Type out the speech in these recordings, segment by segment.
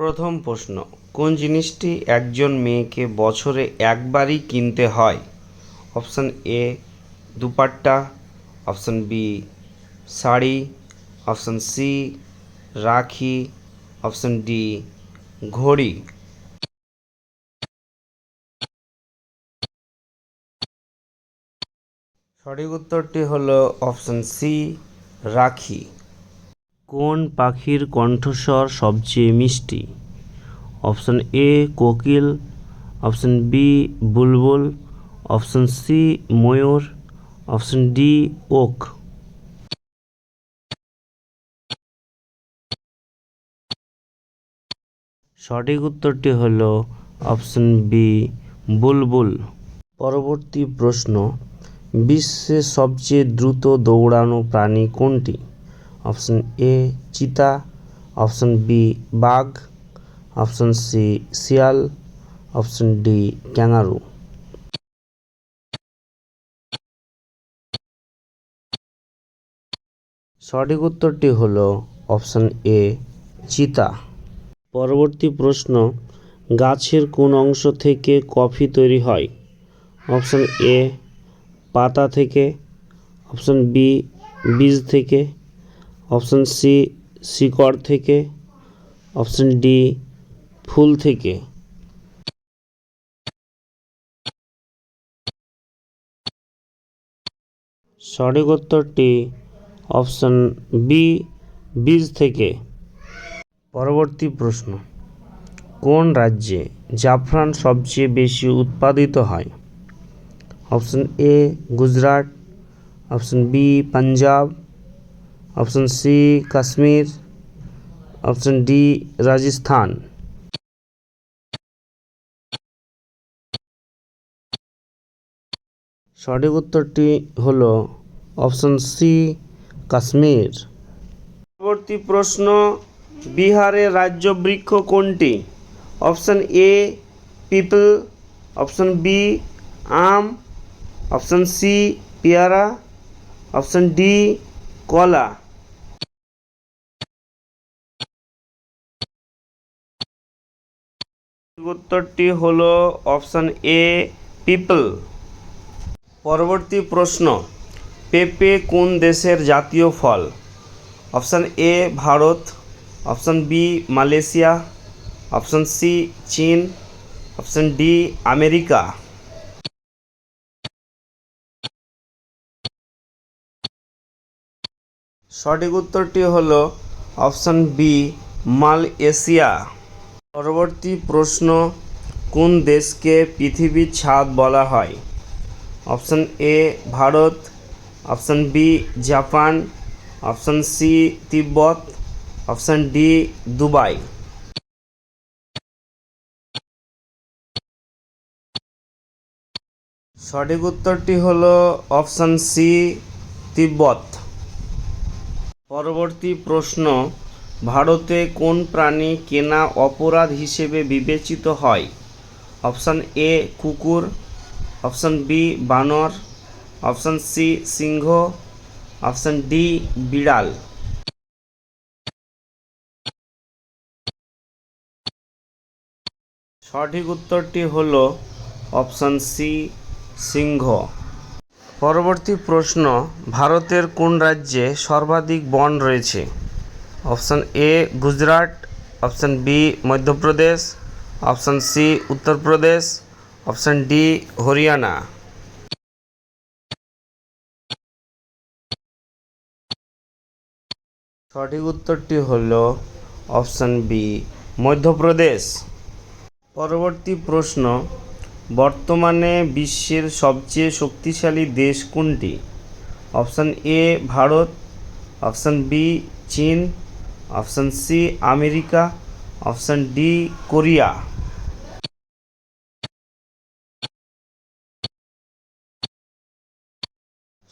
প্রথম প্রশ্ন, কোন জিনিসটি একজন মেয়েকে বছরে একবারই কিনতে হয়? Option A, dupatta, option B, sari, option C, rakhi, option D, ঘড়ি। সঠিক উত্তরটি হলো অপশান সি, রাখি। কোন পাখির কণ্ঠস্বর সবচেয়ে মিষ্টি? অপশান এ কোকিল, অপশান বি বুলবুল, অপশান সি ময়ূর, অপশান ডি ওক। সঠিক উত্তরটি হল অপশান বি বুলবুল। পরবর্তী প্রশ্ন, বিশ্বের সবচেয়ে দ্রুত দৌড়ানো প্রাণী কোনটি? অপশান এ চিতা, অপশান বি বাঘ, অপশান সি শিয়াল, অপশন ডি ক্যাঙ্গারু সঠিক উত্তরটি হল অপশান এ চিতা। পরবর্তী প্রশ্ন, গাছের কোন অংশ থেকে কফি তৈরি হয়? অপশান এ পাতা থেকে, অপশন বি বীজ থেকে অপশান সি শিকড় থেকে, অপশান ডি ফুল থেকে। সঠিক উত্তরটি অপশান বি, বীজ থেকে। পরবর্তী প্রশ্ন, কোন রাজ্যে জাফরান সবচেয়ে বেশি উৎপাদিত হয়? Option A, Gujarat. Option B, Punjab. Option C, Kashmir. Option D, Rajasthan. সঠিক উত্তরটি হলো অপশান সি, কাশ্মীর। পরবর্তী প্রশ্ন, বিহারের রাজ্য বৃক্ষ কোনটি? Option A, peepal. Option B, um. Option C, পেয়ারা। অপশান ডি, কলা। উত্তরটি হলো অপশান এ, পিপল। পরবর্তী প্রশ্ন, পেঁপে কোন দেশের জাতীয় ফল? Option A, Bharat. Option B, Malaysia. Option C, চীন। Option D, America. সঠিক উত্তরটি হলো অপশান বি, মালয়েশিয়া। পরবর্তী প্রশ্ন, কোন দেশকে পৃথিবীর ছাদ বলা হয়? Option A, Bharat. Option B, Japan. Option C, Tibet. Option D, Dubai. সঠিক উত্তরটি হলো অপশান সি, তিব্বত। পরবর্তী প্রশ্ন ভারতে কোন প্রাণী কেনা অপরাধ হিসেবে বিবেচিত হয়? অপশান এ, কুকুর। অপশান বি, বানর। অপশান সি, সিংহ। অপশান ডি, বিড়াল। সঠিক উত্তরটি হল অপশান সি, সিংহ। পরবর্তী প্রশ্ন, ভারতের কোন রাজ্যে সর্বাধিক বন রয়েছে? Option A Gujarat, option B Madhya Pradesh, option C Uttar Pradesh, option D Haryana. সঠিক উত্তরটি হলো অপশান বি, মধ্যপ্রদেশ। পরবর্তী প্রশ্ন, বর্তমানে বিশ্বের সবচেয়ে শক্তিশালী দেশ কোনটি? Option A Bharat, option B চীন option C America. Option D Korea.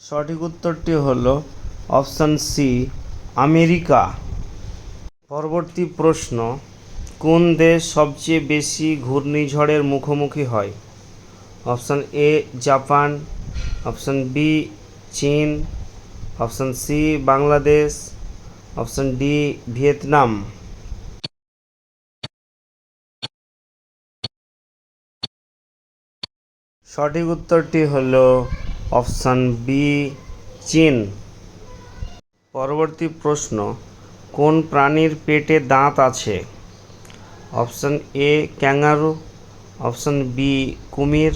সঠিক উত্তরটি হলো অপশান সি আমেরিকা। পরবর্তী প্রশ্ন, কোন দেশ সবচেয়ে বেশি ঘূর্ণিঝড়ের মুখোমুখি হয়? Option A Japan. Option B চীন। Option C Bangladesh. Option D, Vietnam. সঠিক উত্তরটি হল অপশান বি, চীন। পরবর্তী প্রশ্ন, কোন প্রাণীর পেটে দাঁত আছে? Option A, kangaroo. Option B, কুমির।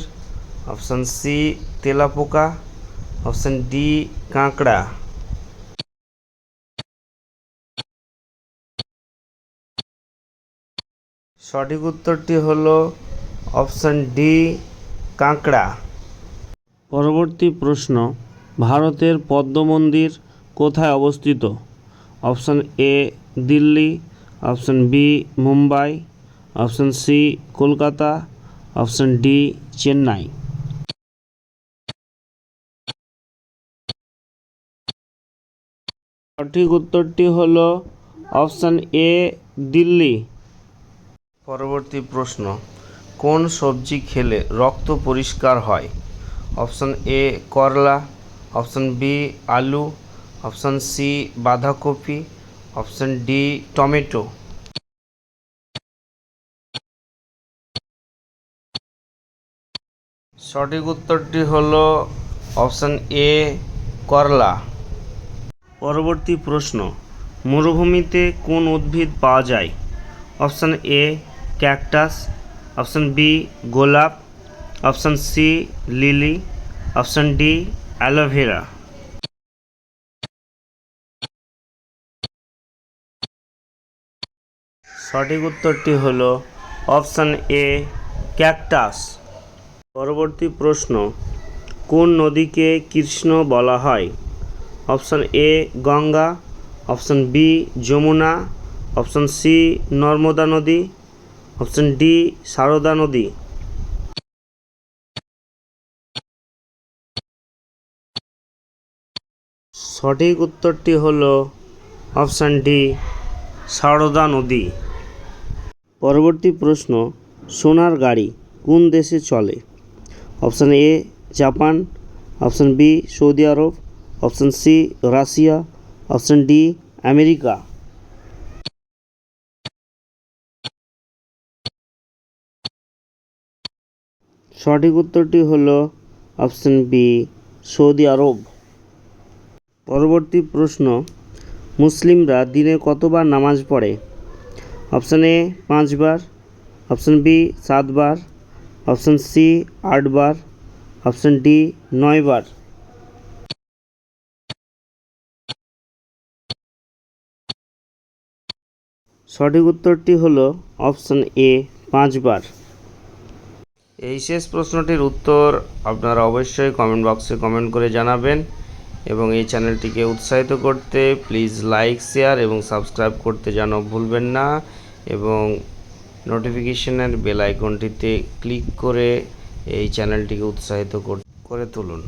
অপশান সি, তেলাপোকা। অপশান ডি, কাঁকড়া। সঠিক উত্তরটি হল অপশান ডি, কাঁকড়া। পরবর্তী প্রশ্ন, ভারতের পদ্ম মন্দির কোথায় অবস্থিত? Option A, Delhi, option B, Mumbai, option C, Kolkata, option D, Chennai. সঠিক উত্তরটি হল অপশান এ, দিল্লি। পরবর্তী প্রশ্ন, কোন সবজি খেলে রক্ত পরিষ্কার হয়? অপশান এ, করলা, অপশান বি, আলু, অপশান সি, বাঁধাকপি, অপশান ডি, টমেটো। সঠিক উত্তরটি হলো অপশান এ, করলা। পরবর্তী প্রশ্ন, মরুভূমিতে কোন উদ্ভিদ পাওয়া যায়? Option A cactus, option B গোলাপ, option C lily, option D aloe vera. সঠিক উত্তরটি হল অপশান এ ক্যাকটাস। পরবর্তী প্রশ্ন, কোন নদীকে কৃষ্ণ বলা হয়? Option A Ganga, option B Yamuna, option C Narmada নদী অপশান ডি, সারদা নদী। সঠিক উত্তরটি হল অপশান ডি, সারদা নদী। পরবর্তী প্রশ্ন, সোনার গাড়ি কোন দেশে চলে? Option A, Japan. Option B, Saudi Arab. Option C, Russia. Option D, America. সঠিক উত্তরটি হল অপশান বি, সৌদি আরব। পরবর্তী প্রশ্ন, মুসলিমরা দিনে কতবার নামাজ পড়ে? অপশান এ, পাঁচবার। অপশান বি, সাতবার। অপশান সি, আটবার। অপশান ডি, নয়বার। সঠিক উত্তরটি হলো অপশান এ, পাঁচবার। এই শেষ প্রশ্নটির উত্তর আপনারা অবশ্যই কমেন্ট বক্সে কমেন্ট করে জানাবেন এবং এই চ্যানেলটিকে উৎসাহিত করতে প্লিজ লাইক শেয়ার এবং সাবস্ক্রাইব করতে যেন ভুলবেন না এবং নোটিফিকেশনের বেল আইকনটিতে ক্লিক করে এই চ্যানেলটিকে উৎসাহিত কর- করে তুলুন।